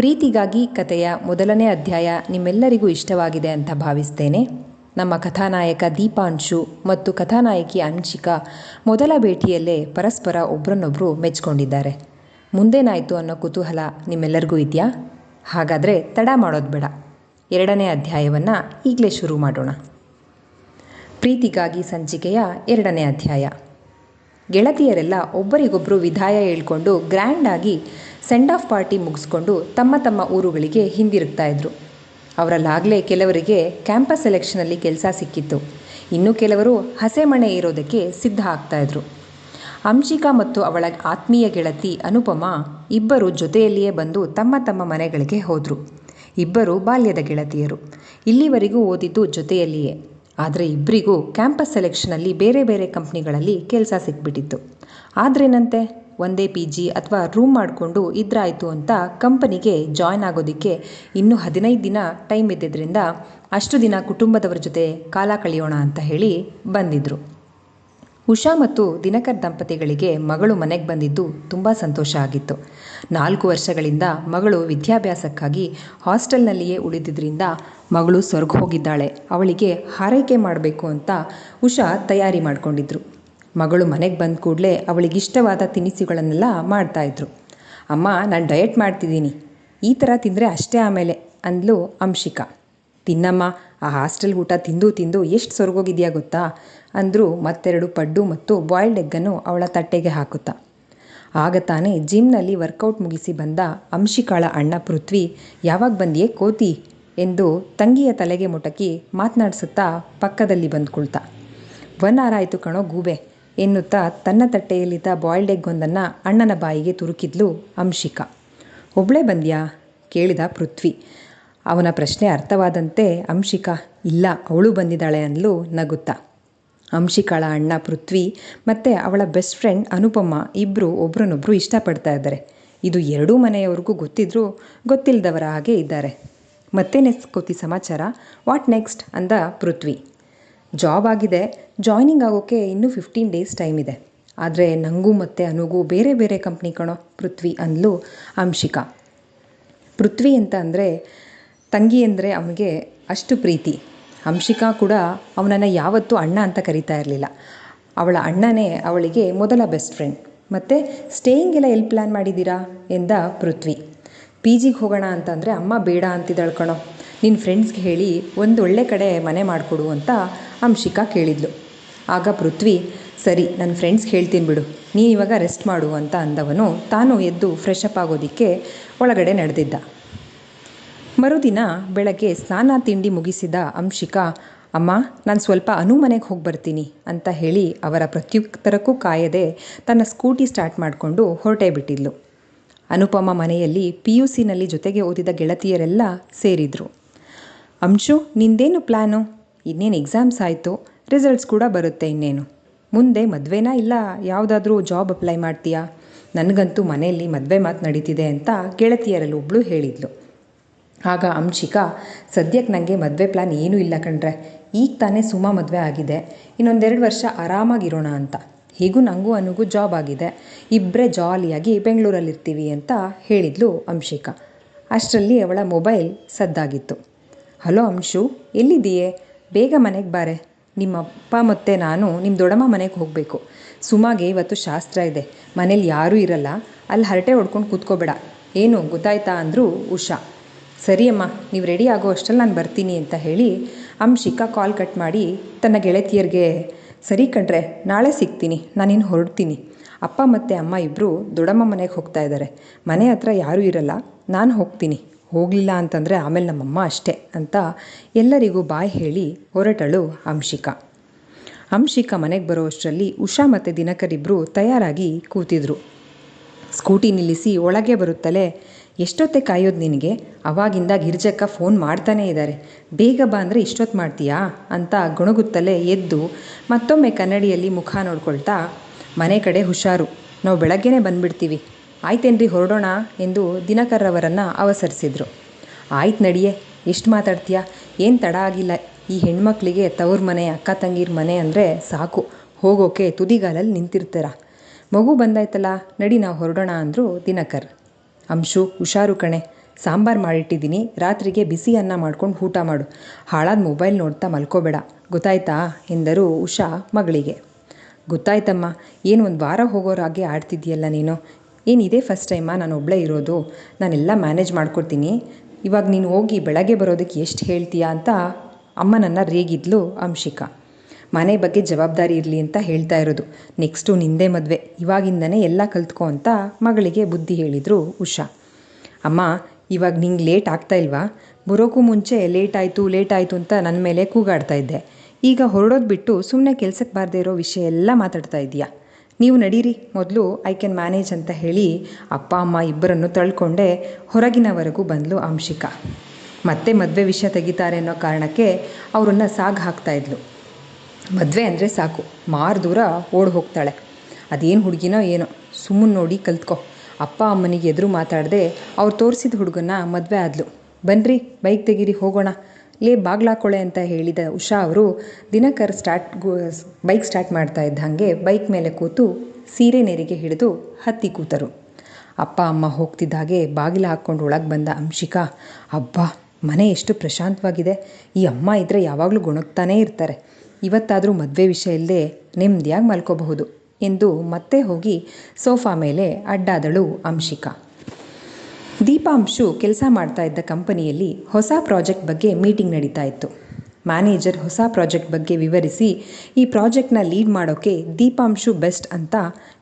ಪ್ರೀತಿಗಾಗಿ ಕಥೆಯ ಮೊದಲನೇ ಅಧ್ಯಾಯ ನಿಮ್ಮೆಲ್ಲರಿಗೂ ಇಷ್ಟವಾಗಿದೆ ಅಂತ ಭಾವಿಸ್ತೇನೆ. ನಮ್ಮ ಕಥಾನಾಯಕ ದೀಪಾಂಶು ಮತ್ತು ಕಥಾನಾಯಕಿ ಅಂಶಿಕಾ ಮೊದಲ ಭೇಟಿಯಲ್ಲೇ ಪರಸ್ಪರ ಒಬ್ಬರನ್ನೊಬ್ಬರು ಮೆಚ್ಕೊಂಡಿದ್ದಾರೆ. ಮುಂದೇನಾಯಿತು ಅನ್ನೋ ಕುತೂಹಲ ನಿಮ್ಮೆಲ್ಲರಿಗೂ ಇದೆಯಾ? ಹಾಗಾದರೆ ತಡ ಮಾಡೋದು ಬೇಡ. ಎರಡನೇ ಅಧ್ಯಾಯವನ್ನು ಈಗಲೇ ಶುರು ಮಾಡೋಣ. ಪ್ರೀತಿಗಾಗಿ ಸಂಚಿಕೆಯ ಎರಡನೇ ಅಧ್ಯಾಯ. ಗೆಳತಿಯರೆಲ್ಲ ಒಬ್ಬರಿಗೊಬ್ಬರು ವಿದಾಯ ಹೇಳ್ಕೊಂಡು ಗ್ರ್ಯಾಂಡಾಗಿ ಸೆಂಡ್ ಆಫ್ ಪಾರ್ಟಿ ಮುಗಿಸ್ಕೊಂಡು ತಮ್ಮ ತಮ್ಮ ಊರುಗಳಿಗೆ ಹಿಂದಿರುಗ್ತಾ ಇದ್ರು. ಅವರಲ್ಲಾಗಲೇ ಕೆಲವರಿಗೆ ಕ್ಯಾಂಪಸ್ ಸೆಲೆಕ್ಷನಲ್ಲಿ ಕೆಲಸ ಸಿಕ್ಕಿತ್ತು. ಇನ್ನು ಕೆಲವರು ಹಸೆಮಣೆ ಇರೋದಕ್ಕೆ ಸಿದ್ಧ ಆಗ್ತಾಯಿದ್ರು ಅಂಶಿಕಾ ಮತ್ತು ಅವಳ ಆತ್ಮೀಯ ಗೆಳತಿ ಅನುಪಮ ಇಬ್ಬರು ಜೊತೆಯಲ್ಲಿಯೇ ಬಂದು ತಮ್ಮ ತಮ್ಮ ಮನೆಗಳಿಗೆ ಹೋದರು. ಇಬ್ಬರು ಬಾಲ್ಯದ ಗೆಳತಿಯರು. ಇಲ್ಲಿವರೆಗೂ ಓದಿದ್ದು ಜೊತೆಯಲ್ಲಿಯೇ. ಆದರೆ ಇಬ್ಬರಿಗೂ ಕ್ಯಾಂಪಸ್ ಸೆಲೆಕ್ಷನಲ್ಲಿ ಬೇರೆ ಬೇರೆ ಕಂಪ್ನಿಗಳಲ್ಲಿ ಕೆಲಸ ಸಿಕ್ಬಿಟ್ಟಿತ್ತು. ಆದ್ರೇನಂತೆ ಒಂದೇ ಪಿ ಜಿ ಅಥವಾ ರೂಮ್ ಮಾಡಿಕೊಂಡು ಇದ್ರಾಯಿತು ಅಂತ ಕಂಪನಿಗೆ ಜಾಯ್ನ್ ಆಗೋದಕ್ಕೆ ಇನ್ನೂ ಹದಿನೈದು ದಿನ ಟೈಮ್ ಇದ್ದಿದ್ದರಿಂದ ಅಷ್ಟು ದಿನ ಕುಟುಂಬದವರ ಜೊತೆ ಕಾಲ ಕಳೆಯೋಣ ಅಂತ ಹೇಳಿ ಬಂದಿದ್ದರು ಉಷಾ ಮತ್ತು ದಿನಕರ್ ದಂಪತಿಗಳಿಗೆ ಮಗಳು ಮನೆಗೆ ಬಂದಿದ್ದು ತುಂಬ ಸಂತೋಷ ಆಗಿತ್ತು. ನಾಲ್ಕು ವರ್ಷಗಳಿಂದ ಮಗಳು ವಿದ್ಯಾಭ್ಯಾಸಕ್ಕಾಗಿ ಹಾಸ್ಟೆಲ್ನಲ್ಲಿಯೇ ಉಳಿದಿದ್ದರಿಂದ ಮಗಳು ಸ್ವರ್ಗ ಹೋಗಿದ್ದಾಳೆ. ಅವಳಿಗೆ ಹಾರೈಕೆ ಮಾಡಬೇಕು ಅಂತ ಉಷಾ ತಯಾರಿ ಮಾಡಿಕೊಂಡಿದ್ರು. ಮಗಳು ಮನೆಗೆ ಬಂದ ಕೂಡಲೇ ಅವಳಿಗಿಷ್ಟವಾದ ತಿನಿಸುಗಳನ್ನೆಲ್ಲ ಮಾಡ್ತಾಯಿದ್ರು ಅಮ್ಮ, ನಾನು ಡಯಟ್ ಮಾಡ್ತಿದ್ದೀನಿ. ಈ ಥರ ತಿಂದರೆ ಅಷ್ಟೇ ಆಮೇಲೆ, ಅಂದ್ಲು ಅಂಶಿಕಾ. ತಿನ್ನಮ್ಮ, ಆ ಹಾಸ್ಟೆಲ್ ಊಟ ತಿಂದು ತಿಂದು ಎಷ್ಟು ಸೊರಗೋಗಿದೆಯಾ ಗೊತ್ತಾ? ಅಂದರು ಮತ್ತೆರಡು ಪಡ್ಡು ಮತ್ತು ಬಾಯ್ಲ್ಡ್ ಎಗ್ಗನ್ನು ಅವಳ ತಟ್ಟೆಗೆ ಹಾಕುತ್ತಾ. ಆಗ ತಾನೇ ಜಿಮ್ನಲ್ಲಿ ವರ್ಕೌಟ್ ಮುಗಿಸಿ ಬಂದ ಅಂಶಿಕಾಳ ಅಣ್ಣ ಪೃಥ್ವಿ, ಯಾವಾಗ ಬಂದಿಯೇ ಕೋತಿ? ಎಂದು ತಂಗಿಯ ತಲೆಗೆ ಮುಟಕಿ ಮಾತನಾಡಿಸುತ್ತಾ ಪಕ್ಕದಲ್ಲಿ ಬಂದು ಕುಳ್ತ ಒನ್ ಆರಾಯಿತು ಕಣೋ ಗೂಬೆ, ಎನ್ನುತ್ತಾ ತನ್ನ ತಟ್ಟೆಯಲ್ಲಿದ್ದ ಬಾಯ್ಲ್ಡ್ ಎಗ್ ಒಂದನ್ನು ಅಣ್ಣನ ಬಾಯಿಗೆ ತುರುಕಿದ್ಲು ಅಂಶಿಕಾ. ಒಬ್ಳೇ ಬಂದ್ಯಾ? ಕೇಳಿದ ಪೃಥ್ವಿ. ಅವನ ಪ್ರಶ್ನೆ ಅರ್ಥವಾದಂತೆ ಅಂಶಿಕಾ ಇಲ್ಲ, ಅವಳು ಬಂದಿದ್ದಾಳೆ ಅಂದ್ಲು ನಗುತ್ತಾ. ಅಂಶಿಕಾಳ ಅಣ್ಣ ಪೃಥ್ವಿ ಮತ್ತು ಅವಳ ಬೆಸ್ಟ್ ಫ್ರೆಂಡ್ ಅನುಪಮ ಇಬ್ಬರು ಒಬ್ರನ್ನೊಬ್ಬರು ಇಷ್ಟಪಡ್ತಾ ಇದ್ದಾರೆ. ಇದು ಎರಡೂ ಮನೆಯವ್ರಿಗೂ ಗೊತ್ತಿದ್ರೂ ಗೊತ್ತಿಲ್ಲದವರ ಹಾಗೆ ಇದ್ದಾರೆ. ಮತ್ತೆ ನೆಸ್ಕೋತಿ ಸಮಾಚಾರ ವಾಟ್ ನೆಕ್ಸ್ಟ್ ಅಂದ ಪೃಥ್ವಿ. ಜಾಬ್ ಆಗಿದೆ ಜಾಯ್ನಿಂಗ್ ಆಗೋಕ್ಕೆ ಇನ್ನೂ ಫಿಫ್ಟೀನ್ ಡೇಸ್ ಟೈಮ್ ಇದೆ. ಆದರೆ ನನಗೂ ಮತ್ತು ಅನುಗೂ ಬೇರೆ ಬೇರೆ ಕಂಪ್ನಿ ಕಣೋ, ಪೃಥ್ವಿ ಅಂದಲು ಅಂಶಿಕಾ. ಪೃಥ್ವಿ ಅಂತ ಅಂದರೆ ತಂಗಿ ಅಂದರೆ ಅವನಿಗೆ ಅಷ್ಟು ಪ್ರೀತಿ. ಹಂಶಿಕಾ ಕೂಡ ಅವನನ್ನು ಯಾವತ್ತೂ ಅಣ್ಣ ಅಂತ ಕರಿತಾ ಇರಲಿಲ್ಲ. ಅವಳ ಅಣ್ಣನೇ ಅವಳಿಗೆ ಮೊದಲ ಬೆಸ್ಟ್ ಫ್ರೆಂಡ್ ಮತ್ತು ಸ್ಟೇಯಿಂಗ್ ಎಲ್ಲ ಎಲ್ಲಿ ಪ್ಲ್ಯಾನ್ ಮಾಡಿದ್ದೀರಾ? ಎಂದ ಪೃಥ್ವಿ. ಪಿ ಜಿಗೆ ಹೋಗೋಣ ಅಂತಂದರೆ ಅಮ್ಮ ಬೇಡ ಅಂತಿದ್ದಾಳೆ ಕಣೋ. ನಿನ್ನ ಫ್ರೆಂಡ್ಸ್ಗೆ ಹೇಳಿ ಒಂದು ಒಳ್ಳೆ ಕಡೆ ಮನೆ ಮಾಡಿಕೊಡು ಅಂತ ಅಂಶಿಕಾ ಕೇಳಿದ್ಲು. ಆಗ ಪೃಥ್ವಿ, ಸರಿ ನನ್ನ ಫ್ರೆಂಡ್ಸ್ಗೆ ಹೇಳ್ತೀನಿ ಬಿಡು. ನೀನು ಇವಾಗ ರೆಸ್ಟ್ ಮಾಡು ಅಂತ ಅಂದವನು ತಾನು ಎದ್ದು ಫ್ರೆಶ್ ಅಪ್ ಆಗೋದಕ್ಕೆ ಒಳಗಡೆ ನಡೆದಿದ್ದ. ಮರುದಿನ ಬೆಳಗ್ಗೆ ಸ್ನಾನ ತಿಂಡಿ ಮುಗಿಸಿದ ಅಂಶಿಕಾ, ಅಮ್ಮ, ನಾನು ಸ್ವಲ್ಪ ಅನುಮನೆಗೆ ಹೋಗಿ ಬರ್ತೀನಿ ಅಂತ ಹೇಳಿ ಅವರ ಪ್ರತ್ಯುತ್ತರಕ್ಕೂ ಕಾಯದೆ ತನ್ನ ಸ್ಕೂಟಿ ಸ್ಟಾರ್ಟ್ ಮಾಡಿಕೊಂಡು ಹೊರಟೇ ಬಿಟ್ಟಿದ್ಲು. ಅನುಪಮ ಮನೆಯಲ್ಲಿ ಪಿ ಯು ಸಿನಲ್ಲಿ ಜೊತೆಗೆ ಓದಿದ ಗೆಳತಿಯರೆಲ್ಲ ಸೇರಿದರು. ಅಂಶು, ನಿಂದೇನು ಪ್ಲ್ಯಾನು ಇನ್ನೇನು ಎಕ್ಸಾಮ್ಸ್ ಆಯಿತು? ರಿಸಲ್ಟ್ಸ್ ಕೂಡ ಬರುತ್ತೆ ಇನ್ನೇನು? ಮುಂದೆ ಮದುವೆನಾ ಇಲ್ಲ? ಯಾವುದಾದ್ರೂ ಜಾಬ್ ಅಪ್ಲೈ ಮಾಡ್ತೀಯಾ? ನನಗಂತೂ ಮನೆಯಲ್ಲಿ ಮದುವೆ ಮಾತು ನಡೀತಿದೆ ಅಂತ ಗೆಳತಿಯರಲ್ಲಿ ಒಬ್ಬಳು ಹೇಳಿದ್ಲು. ಆಗ ಅಂಶಿಕಾ ಸದ್ಯಕ್ಕೆ ನನಗೆ ಮದುವೆ ಪ್ಲ್ಯಾನ್ ಏನೂ ಇಲ್ಲ ಕಣ್ರೆ. ಈಗ ತಾನೇ ಸುಮಾ ಮದುವೆ ಆಗಿದೆ. ಇನ್ನೊಂದೆರಡು ವರ್ಷ ಆರಾಮಾಗಿರೋಣ ಅಂತ. ಹೀಗೂ ನನಗೂ ಅನುಗೂ ಜಾಬ್ ಆಗಿದೆ. ಇಬ್ಬರೇ ಜಾಲಿಯಾಗಿ ಬೆಂಗಳೂರಲ್ಲಿರ್ತೀವಿ ಅಂತ ಹೇಳಿದ್ಲು ಅಂಶಿಕಾ. ಅಷ್ಟರಲ್ಲಿ ಅವಳ ಮೊಬೈಲ್ ಸದ್ದಾಗಿತ್ತು. ಹಲೋ ಅಂಶು, ಎಲ್ಲಿದ್ದೀಯೇ? ಬೇಗ ಮನೆಗೆ ಬಾರೆ. ನಿಮ್ಮ ಅಪ್ಪ ಮತ್ತು ನಾನು ನಿಮ್ಮ ದೊಡ್ಡಮ್ಮ ಮನೆಗೆ ಹೋಗಬೇಕು. ಸುಮಾಗೆ ಇವತ್ತು ಶಾಸ್ತ್ರ ಇದೆ. ಮನೇಲಿ ಯಾರೂ ಇರಲ್ಲ. ಅಲ್ಲಿ ಹರಟೆ ಹೊಡ್ಕೊಂಡು ಕೂತ್ಕೋಬೇಡ. ಏನು, ಗೊತ್ತಾಯ್ತಾ? ಅಂದರು ಉಷಾ. ಸರಿ ಅಮ್ಮ, ನೀವು ರೆಡಿ ಆಗೋ ಅಷ್ಟರಲ್ಲಿ ನಾನು ಬರ್ತೀನಿ ಅಂತ ಹೇಳಿ ಅಂಶಿಕಾ ಕಾಲ್ ಕಟ್ ಮಾಡಿ ತನ್ನ ಗೆಳತಿಯರಿಗೆ, ಸರಿ ಕಂಡ್ರೆ ನಾಳೆ ಸಿಗ್ತೀನಿ ನಾನಿನ್ನು ಹೊರಡ್ತೀನಿ. ಅಪ್ಪ ಮತ್ತು ಅಮ್ಮ ಇಬ್ಬರು ದೊಡ್ಡಮ್ಮ ಮನೆಗೆ ಹೋಗ್ತಾ ಇದ್ದಾರೆ ಮನೆ ಹತ್ರ ಯಾರೂ ಇರಲ್ಲ, ನಾನು ಹೋಗ್ತೀನಿ. ಹೋಗಲಿಲ್ಲ ಅಂತಂದರೆ ಆಮೇಲೆ ನಮ್ಮಮ್ಮ ಅಷ್ಟೇ ಅಂತ ಎಲ್ಲರಿಗೂ ಬಾಯ್ ಹೇಳಿ ಹೊರಟಳು ಅಂಶಿಕಾ. ಅಂಶಿಕಾ ಮನೆಗೆ ಬರೋ ಅಷ್ಟರಲ್ಲಿ ಉಷಾ ಮತ್ತು ದಿನಕರ್ ಇಬ್ಬರು ತಯಾರಾಗಿ ಕೂತಿದ್ರು. ಸ್ಕೂಟಿ ನಿಲ್ಲಿಸಿ ಒಳಗೆ ಬರುತ್ತಲೇ ಎಷ್ಟೊತ್ತೆ ಕಾಯೋದು ನಿನಗೆ? ಅವಾಗಿಂದ ಗಿರ್ಜಕ್ಕ ಫೋನ್ ಮಾಡ್ತಾನೇ ಇದ್ದಾರೆ ಬೇಗ ಬಾ ಅಂದರೆ ಇಷ್ಟೊತ್ತು ಮಾಡ್ತೀಯಾ? ಅಂತ ಗೊಣಗುತ್ತಲೇ ಎದ್ದು ಮತ್ತೊಮ್ಮೆ ಕನ್ನಡಿಯಲ್ಲಿ ಮುಖ ನೋಡ್ಕೊಳ್ತಾ ಮನೆ ಕಡೆ ಹುಷಾರು. ನಾವು ಬೆಳಗ್ಗೆನೇ ಬಂದ್ಬಿಡ್ತೀವಿ. ಆಯ್ತೇನ್ರಿ ಹೊರಡೋಣ ಎಂದು ದಿನಕರ್ರವರನ್ನು ಅವಸರಿಸಿದರು. ಆಯ್ತು ನಡಿಯೇ, ಎಷ್ಟು ಮಾತಾಡ್ತೀಯಾ? ಏನು ತಡ ಆಗಿಲ್ಲ. ಈ ಹೆಣ್ಮಕ್ಳಿಗೆ ತವ್ರ ಮನೆ, ಅಕ್ಕ ತಂಗಿರ ಮನೆ ಅಂದರೆ ಸಾಕು. ಹೋಗೋಕೆ ತುದಿಗಾಲಲ್ಲಿ ನಿಂತಿರ್ತೀರ? ಮಗು ಬಂದಾಯ್ತಲ್ಲ, ನಡಿ ನಾವು ಹೊರಡೋಣ ಅಂದರು ದಿನಕರ್. ಅಂಶು, ಹುಷಾರು ಕಣೆ. ಸಾಂಬಾರು ಮಾಡಿಟ್ಟಿದ್ದೀನಿ. ರಾತ್ರಿಗೆ ಬಿಸಿ ಅನ್ನ ಮಾಡ್ಕೊಂಡು ಊಟ ಮಾಡು. ಹಾಳಾದ ಮೊಬೈಲ್ ನೋಡ್ತಾ ಮಲ್ಕೋಬೇಡ. ಗೊತ್ತಾಯ್ತಾ? ಎಂದರು ಉಷಾ ಮಗಳಿಗೆ. ಗೊತ್ತಾಯ್ತಮ್ಮ. ಏನು ಒಂದು ವಾರ ಹೋಗೋರಾಗೆ ಆಡ್ತಿದ್ದೀಯಲ್ಲ ನೀನು? ಏನು ಇದೇ ಫಸ್ಟ್ ಟೈಮಾ ನಾನು ಒಬ್ಬಳೇ ಇರೋದು. ನಾನೆಲ್ಲ ಮ್ಯಾನೇಜ್ ಮಾಡ್ಕೊಡ್ತೀನಿ. ಇವಾಗ ನೀನು ಹೋಗಿ ಬೆಳಗ್ಗೆ ಬರೋದಕ್ಕೆ ಎಷ್ಟು ಹೇಳ್ತೀಯಾ ಅಂತ ಅಮ್ಮನನ್ನು ರೇಗಿದ್ಲು ಅಂಶಿಕಾ. ಮನೆ ಬಗ್ಗೆ ಜವಾಬ್ದಾರಿ ಇರಲಿ ಅಂತ ಹೇಳ್ತಾ ಇರೋದು. ನೆಕ್ಸ್ಟು ನಿಂದೇ ಮದುವೆ. ಇವಾಗಿಂದನೇ ಎಲ್ಲ ಕಲ್ತ್ಕೊ ಅಂತ ಮಗಳಿಗೆ ಬುದ್ಧಿ ಹೇಳಿದರು ಉಷಾ. ಅಮ್ಮ, ಇವಾಗ ನಿಂಗೆ ಲೇಟ್ ಆಗ್ತಾ ಇಲ್ವಾ? ಬರೋಕ್ಕೂ ಮುಂಚೆ ಲೇಟ್ ಆಯಿತು ಲೇಟ್ ಆಯಿತು ಅಂತ ನನ್ನ ಮೇಲೆ ಕೂಗಾಡ್ತಾ ಇದ್ದೆ. ಈಗ ಹೊರಡೋದು ಬಿಟ್ಟು ಸುಮ್ಮನೆ ಕೆಲಸಕ್ಕೆ ಬಾರದೇ ಇರೋ ವಿಷಯ ಎಲ್ಲ ಮಾತಾಡ್ತಾ ಇದೆಯಾ ನೀವು ನಡೀರಿ. ಮೊದಲು ಐ ಕ್ಯಾನ್ ಮ್ಯಾನೇಜ್ ಅಂತ ಹೇಳಿ ಅಪ್ಪ, ಅಮ್ಮ ಇಬ್ಬರನ್ನು ತಳ್ಕೊಂಡೆ. ಹೊರಗಿನವರೆಗೂ ಬಂದಳು ಅಂಶಿಕಾ. ಮತ್ತೆ ಮದುವೆ ವಿಷಯ ತೆಗಿತಾರೆ ಅನ್ನೋ ಕಾರಣಕ್ಕೆ ಅವರನ್ನು ಸಾಗ್ ಹಾಕ್ತಾ ಇದ್ಲು. ಮದುವೆ ಅಂದರೆ ಸಾಕು. ಮಾರು ದೂರ ಓಡಿ ಹೋಗ್ತಾಳೆ. ಅದೇನು ಹುಡುಗಿನೋ ಏನೋ, ಸುಮ್ಮನೆ ನೋಡಿ ಕಲ್ತ್ಕೊ. ಅಪ್ಪ ಅಮ್ಮನಿಗೆ ಎದುರು ಮಾತಾಡದೆ ಅವ್ರು ತೋರಿಸಿದ ಹುಡುಗನ್ನ ಮದುವೆ ಆದ್ಲು. ಬನ್ನಿರಿ ಬೈಕ್ ತೆಗೀರಿ, ಹೋಗೋಣ. ಲೇ, ಬಾಗ್ಲಾಕೊಳೆ ಅಂತ ಹೇಳಿದ ಉಷಾ ಅವರು ದಿನಕರ್ ಸ್ಟಾರ್ಟ್ ಬೈಕ್ ಸ್ಟಾರ್ಟ್ ಮಾಡ್ತಾ ಇದ್ದ ಹಾಗೆ ಬೈಕ್ ಮೇಲೆ ಕೂತು ಸೀರೆ ನೆರಿಗೆ ಹಿಡಿದು ಹತ್ತಿ ಕೂತರು. ಅಪ್ಪ, ಅಮ್ಮ ಹೋಗ್ತಿದ್ದ ಹಾಗೆ ಬಾಗಿಲು ಹಾಕ್ಕೊಂಡು ಒಳಗೆ ಬಂದ ಅಂಶಿಕಾ, ಅಬ್ಬಾ, ಮನೆ ಎಷ್ಟು ಪ್ರಶಾಂತವಾಗಿದೆ. ಈ ಅಮ್ಮ ಇದ್ದರೆ ಯಾವಾಗಲೂ ಗುಣಗ್ತಾನೇ ಇರ್ತಾರೆ. ಇವತ್ತಾದರೂ ಮದುವೆ ವಿಷಯ ಇಲ್ಲದೆ ನೆಮ್ಮದಿಯಾಗಿ ಮಲ್ಕೋಬಹುದು ಎಂದು ಮತ್ತೆ ಹೋಗಿ ಸೋಫಾ ಮೇಲೆ ಅಡ್ಡಾದಳು ಅಂಶಿಕಾ. ದೀಪಾಂಶು ಕೆಲಸ ಮಾಡ್ತಾ ಇದ್ದ ಕಂಪನಿಯಲ್ಲಿ ಹೊಸ ಪ್ರಾಜೆಕ್ಟ್ ಬಗ್ಗೆ ಮೀಟಿಂಗ್ ನಡೀತಾ ಇತ್ತು. ಮ್ಯಾನೇಜರ್ ಹೊಸ ಪ್ರಾಜೆಕ್ಟ್ ಬಗ್ಗೆ ವಿವರಿಸಿ, ಈ ಪ್ರಾಜೆಕ್ಟ್ನ ಲೀಡ್ ಮಾಡೋಕ್ಕೆ ದೀಪಾಂಶು ಬೆಸ್ಟ್ ಅಂತ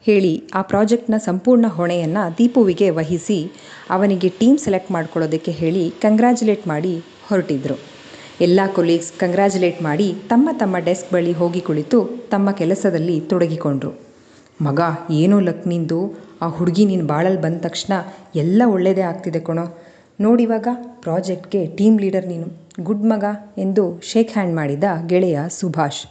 ಹೇಳಿ ಆ ಪ್ರಾಜೆಕ್ಟ್ನ ಸಂಪೂರ್ಣ ಹೊಣೆಯನ್ನು ದೀಪುವಿಗೆ ವಹಿಸಿ, ಅವನಿಗೆ ಟೀಮ್ ಸೆಲೆಕ್ಟ್ ಮಾಡ್ಕೊಳ್ಳೋದಕ್ಕೆ ಹೇಳಿ ಕಂಗ್ರ್ಯಾಚುಲೇಟ್ ಮಾಡಿ ಹೊರಟಿದ್ರು. ಎಲ್ಲ ಕೊಲೀಗ್ಸ್ ಕಂಗ್ರ್ಯಾಚುಲೇಟ್ ಮಾಡಿ ತಮ್ಮ ತಮ್ಮ ಡೆಸ್ಕ್ ಬಳಿ ಹೋಗಿ ಕುಳಿತು ತಮ್ಮ ಕೆಲಸದಲ್ಲಿ ತೊಡಗಿಕೊಂಡ್ರು. ಮಗ, ಏನೋ ಲಕ್ ನಿಂದು? ಆ ಹುಡುಗಿ ನೀನು ಬಾಳಲ್ಲಿ ಬಂದ ತಕ್ಷಣ ಎಲ್ಲ ಒಳ್ಳೆಯದೇ ಆಗ್ತಿದೆ ಕಣೋ. ನೋಡಿವಾಗ ಪ್ರಾಜೆಕ್ಟ್ಗೆ ಟೀಮ್ ಲೀಡರ್ ನೀನು. ಗುಡ್ ಮಗ ಎಂದು ಶೇಕ್ ಹ್ಯಾಂಡ್ ಮಾಡಿದ ಗೆಳೆಯ ಸುಭಾಷ್.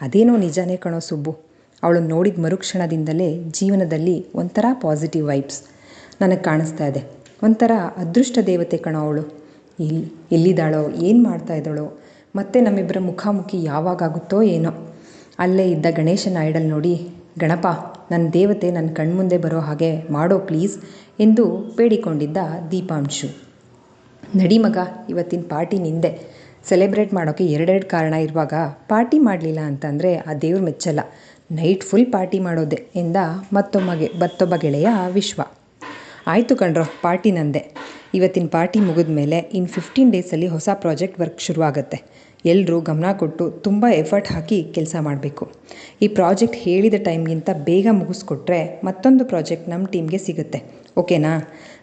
ಅದೇನೋ ನಿಜಾನೇ ಕಣೋ ಸುಬ್ಬು. ಅವಳನ್ನು ನೋಡಿದ ಮರುಕ್ಷಣದಿಂದಲೇ ಜೀವನದಲ್ಲಿ ಒಂಥರ ಪಾಸಿಟಿವ್ ವೈಬ್ಸ್ ನನಗೆ ಕಾಣಿಸ್ತಾ ಇದೆ. ಒಂಥರ ಅದೃಷ್ಟ ದೇವತೆ ಕಣೋ ಅವಳು. ಎಲ್ಲಿ ಎಲ್ಲಿದ್ದಾಳೋ, ಏನು ಮಾಡ್ತಾ ಇದ್ದಾಳೋ, ಮತ್ತೆ ನಮ್ಮಿಬ್ಬರ ಮುಖಾಮುಖಿ ಯಾವಾಗಾಗುತ್ತೋ ಏನೋ. ಅಲ್ಲೇ ಇದ್ದ ಗಣೇಶನ ಐಡಲ್ ನೋಡಿ, ಗಣಪ ನನ್ನ ದೇವತೆ ನನ್ನ ಕಣ್ಮುಂದೆ ಬರೋ ಹಾಗೆ ಮಾಡೋ ಪ್ಲೀಸ್, ಎಂದು ಬೇಡಿಕೊಂಡಿದ್ದ ದೀಪಾಂಶು. ನಡಿ ಮಗ, ಇವತ್ತಿನ ಪಾರ್ಟಿ ನಿಂದೆ. ಸೆಲೆಬ್ರೇಟ್ ಮಾಡೋಕ್ಕೆ ಎರಡೆರಡು ಕಾರಣ ಇರುವಾಗ ಪಾರ್ಟಿ ಮಾಡಲಿಲ್ಲ ಅಂತಂದರೆ ಆ ದೇವ್ರ ಮೆಚ್ಚಲ್ಲ. ನೈಟ್ ಫುಲ್ ಪಾರ್ಟಿ ಮಾಡೋದೆ, ಎಂದ ಮತ್ತೊಮ್ಮಗೆ, ಮತ್ತೊಬ್ಬ ಗೆಳೆಯ ವಿಶ್ವ. ಆಯಿತು ಕಣ್ರೋ, ಪಾರ್ಟಿ ನಂದೆ. ಇವತ್ತಿನ ಪಾರ್ಟಿ ಮುಗಿದ ಮೇಲೆ ಇನ್ನು ಫಿಫ್ಟೀನ್ ಡೇಸಲ್ಲಿ ಹೊಸ ಪ್ರಾಜೆಕ್ಟ್ ವರ್ಕ್ ಶುರುವಾಗುತ್ತೆ. ಎಲ್ಲರೂ ಗಮನ ಕೊಟ್ಟು ತುಂಬ ಎಫರ್ಟ್ ಹಾಕಿ ಕೆಲಸ ಮಾಡಬೇಕು. ಈ ಪ್ರಾಜೆಕ್ಟ್ ಹೇಳಿದ ಟೈಮ್ಗಿಂತ ಬೇಗ ಮುಗಿಸ್ಕೊಟ್ರೆ ಮತ್ತೊಂದು ಪ್ರಾಜೆಕ್ಟ್ ನಮ್ಮ ಟೀಮ್ಗೆ ಸಿಗುತ್ತೆ. ಓಕೆನಾ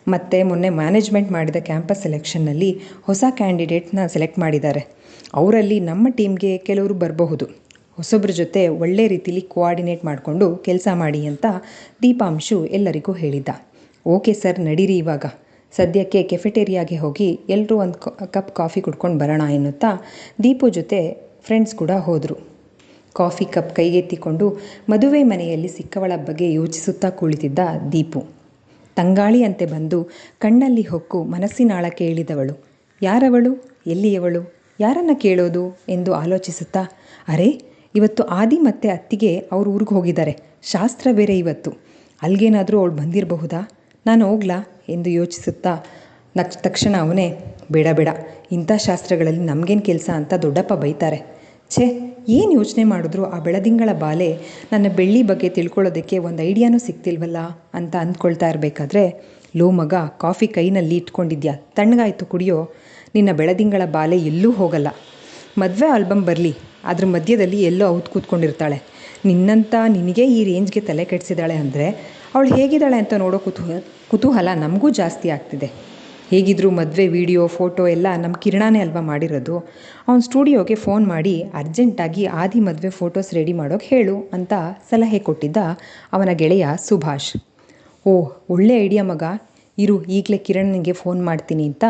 ಮತ್ತು ಮೊನ್ನೆ ಮ್ಯಾನೇಜ್ಮೆಂಟ್ ಮಾಡಿದ ಕ್ಯಾಂಪಸ್ ಸೆಲೆಕ್ಷನ್ನಲ್ಲಿ ಹೊಸ ಕ್ಯಾಂಡಿಡೇಟ್ನ ಸೆಲೆಕ್ಟ್ ಮಾಡಿದ್ದಾರೆ. ಅವರಲ್ಲಿ ನಮ್ಮ ಟೀಮ್ಗೆ ಕೆಲವರು ಬರಬಹುದು. ಹೊಸಬ್ರ ಜೊತೆ ಒಳ್ಳೆ ರೀತಿಲಿ ಕೋಆರ್ಡಿನೇಟ್ ಮಾಡಿಕೊಂಡು ಕೆಲಸ ಮಾಡಿ ಅಂತ ದೀಪಾಂಶು ಎಲ್ಲರಿಗೂ ಹೇಳಿದ್ದ. ಓಕೆ ಸರ್ ನಡೀರಿ ಇವಾಗ. ಸದ್ಯಕ್ಕೆ ಕೆಫೆಟೇರಿಯಾಗೆ ಹೋಗಿ ಎಲ್ಲರೂ ಒಂದು ಕಪ್ ಕಾಫಿ ಕುಡ್ಕೊಂಡು ಬರೋಣ ಎನ್ನುತ್ತಾ ದೀಪು ಜೊತೆ ಫ್ರೆಂಡ್ಸ್ ಕೂಡ ಹೋದರು. ಕಾಫಿ ಕಪ್ ಕೈಗೆತ್ತಿಕೊಂಡು ಮದುವೆ ಮನೆಯಲ್ಲಿ ಸಿಕ್ಕವಳ ಬಗ್ಗೆ ಯೋಚಿಸುತ್ತಾ ಕುಳಿತಿದ್ದ ದೀಪು. ತಂಗಾಳಿಯಂತೆ ಬಂದು ಕಣ್ಣಲ್ಲಿ ಹೊಕ್ಕು ಮನಸ್ಸಿನಾಳ ಕೇಳಿದವಳು. ಯಾರವಳು? ಎಲ್ಲಿಯವಳು? ಯಾರನ್ನ ಕೇಳೋದು? ಎಂದು ಆಲೋಚಿಸುತ್ತಾ, ಅರೆ, ಇವತ್ತು ಆದಿ ಮತ್ತೆ ಅತ್ತಿಗೆ ಅವ್ರ ಊರಿಗೆ ಹೋಗಿದ್ದಾರೆ. ಶಾಸ್ತ್ರ ಬೇರೆ ಇವತ್ತು. ಅಲ್ಲಿಗೇನಾದರೂ ಅವಳು ಬಂದಿರಬಹುದಾ? ನಾನು ಹೋಗ್ಲಾ ಎಂದು ಯೋಚಿಸುತ್ತಾ ನಕ್, ತಕ್ಷಣ ಅವನೇ, ಬೇಡ ಬೇಡ, ಇಂಥ ಶಾಸ್ತ್ರಗಳಲ್ಲಿ ನಮಗೇನು ಕೆಲಸ ಅಂತ ದೊಡ್ಡಪ್ಪ ಬೈತಾರೆ. ಛೇ, ಏನು ಯೋಚನೆ ಮಾಡಿದ್ರು ಆ ಬೆಳದಿಂಗಳ ಬಾಲೆ? ನನ್ನ ಬೆಳ್ಳಿ ಬಗ್ಗೆ ತಿಳ್ಕೊಳ್ಳೋದಕ್ಕೆ ಒಂದು ಐಡಿಯಾನೂ ಸಿಗ್ತಿಲ್ವಲ್ಲ ಅಂತ ಅಂದ್ಕೊಳ್ತಾ ಇರಬೇಕಾದ್ರೆ, ಲೋ ಮಗ, ಕಾಫಿ ಕೈನಲ್ಲಿ ಇಟ್ಕೊಂಡಿದ್ಯಾ? ತಣ್ಣಗಾಯ್ತು ಕುಡಿಯೋ? ನಿನ್ನ ಬೆಳದಿಂಗಳ ಬಾಲೆ ಎಲ್ಲೂ ಹೋಗಲ್ಲ. ಮದುವೆ ಆಲ್ಬಮ್ ಬರಲಿ ಅದ್ರ ಮಧ್ಯದಲ್ಲಿ ಎಲ್ಲೋ ಔತ್ ಕೂತ್ಕೊಂಡಿರ್ತಾಳೆ. ನಿನ್ನಂತ ನಿನಗೆ ಈ ರೇಂಜ್ಗೆ ತಲೆ ಕೆಡಿಸಿದಾಳೆ ಅಂದರೆ, ಅವಳು ಹೇಗಿದ್ದಾಳೆ ಅಂತ ನೋಡೋ ಕುತೂಹ ಕುತೂಹಲ ನಮಗೂ ಜಾಸ್ತಿ ಆಗ್ತಿದೆ. ಹೇಗಿದ್ದರೂ ಮದುವೆ, ವಿಡಿಯೋ, ಫೋಟೋ ಎಲ್ಲ ನಮ್ಮ ಕಿರಣನೇ ಅಲ್ವಾ ಮಾಡಿರೋದು? ಅವ್ನ ಸ್ಟುಡಿಯೋಗೆ ಫೋನ್ ಮಾಡಿ ಅರ್ಜೆಂಟಾಗಿ ಆದಿ ಮದುವೆ ಫೋಟೋಸ್ ರೆಡಿ ಮಾಡೋಕ್ಕೆ ಹೇಳು ಅಂತ ಸಲಹೆ ಕೊಟ್ಟಿದ್ದ ಅವನ ಗೆಳೆಯ ಸುಭಾಷ್. ಓ ಒಳ್ಳೆ ಐಡಿಯಾ ಮಗ. ಇರು, ಈಗಲೇ ಕಿರಣನಿಗೆ ಫೋನ್ ಮಾಡ್ತೀನಿ ಅಂತ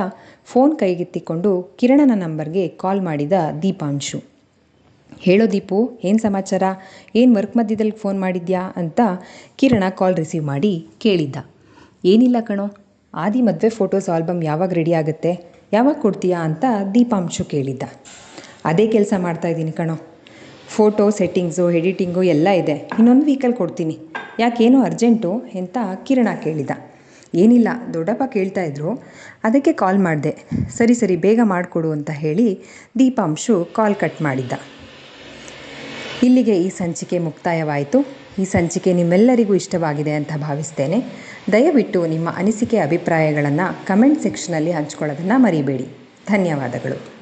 ಫೋನ್ ಕೈಗೆತ್ತಿಕೊಂಡು ಕಿರಣನ ನಂಬರ್ಗೆ ಕಾಲ್ ಮಾಡಿದ ದೀಪಾಂಶು. ಹೇಳೋ ದೀಪು, ಏನು ಸಮಾಚಾರ? ಏನು ವರ್ಕ್ ಮಧ್ಯದಲ್ಲಿ ಫೋನ್ ಮಾಡಿದ್ಯಾ? ಅಂತ ಕಿರಣ ಕಾಲ್ ರಿಸೀವ್ ಮಾಡಿ ಕೇಳಿದ್ದ. ಏನಿಲ್ಲ ಕಣೋ. ಆದಿ ಮದುವೆ ಫೋಟೋಸ್ ಆಲ್ಬಮ್ ಯಾವಾಗ ರೆಡಿ ಆಗುತ್ತೆ? ಯಾವಾಗ ಕೊಡ್ತೀಯಾ ಅಂತ ದೀಪಾಂಶು ಕೇಳಿದ್ದ. ಅದೇ ಕೆಲಸ ಮಾಡ್ತಾ ಇದ್ದೀನಿ ಕಣೋ. ಫೋಟೋ ಸೆಟ್ಟಿಂಗ್ಸು ಎಡಿಟಿಂಗು ಎಲ್ಲ ಇದೆ. ಇನ್ನೊಂದು ವೀಕಲ್ಲಿ ಕೊಡ್ತೀನಿ. ಯಾಕೇನೋ ಅರ್ಜೆಂಟು ಅಂತ ಕಿರಣ ಕೇಳಿದ. ಏನಿಲ್ಲ, ದೊಡ್ಡಪ್ಪ ಕೇಳ್ತಾ ಇದ್ರು. ಅದಕ್ಕೆ ಕಾಲ್ ಮಾಡಿದೆ. ಸರಿ ಸರಿ, ಬೇಗ ಮಾಡಿಕೊಡು ಅಂತ ಹೇಳಿ ದೀಪಾಂಶು ಕಾಲ್ ಕಟ್ ಮಾಡಿದ್ದ. ಇಲ್ಲಿಗೆ ಈ ಸಂಚಿಕೆ ಮುಕ್ತಾಯವಾಯಿತು. ಈ ಸಂಚಿಕೆ ನಿಮ್ಮೆಲ್ಲರಿಗೂ ಇಷ್ಟವಾಗಿದೆ ಅಂತ ಭಾವಿಸ್ತೇನೆ. ದಯವಿಟ್ಟು ನಿಮ್ಮ ಅನಿಸಿಕೆ ಅಭಿಪ್ರಾಯಗಳನ್ನು ಕಮೆಂಟ್ ಸೆಕ್ಷನಲ್ಲಿ ಹಂಚ್ಕೊಳ್ಳೋದನ್ನು ಮರಿಬೇಡಿ. ಧನ್ಯವಾದಗಳು.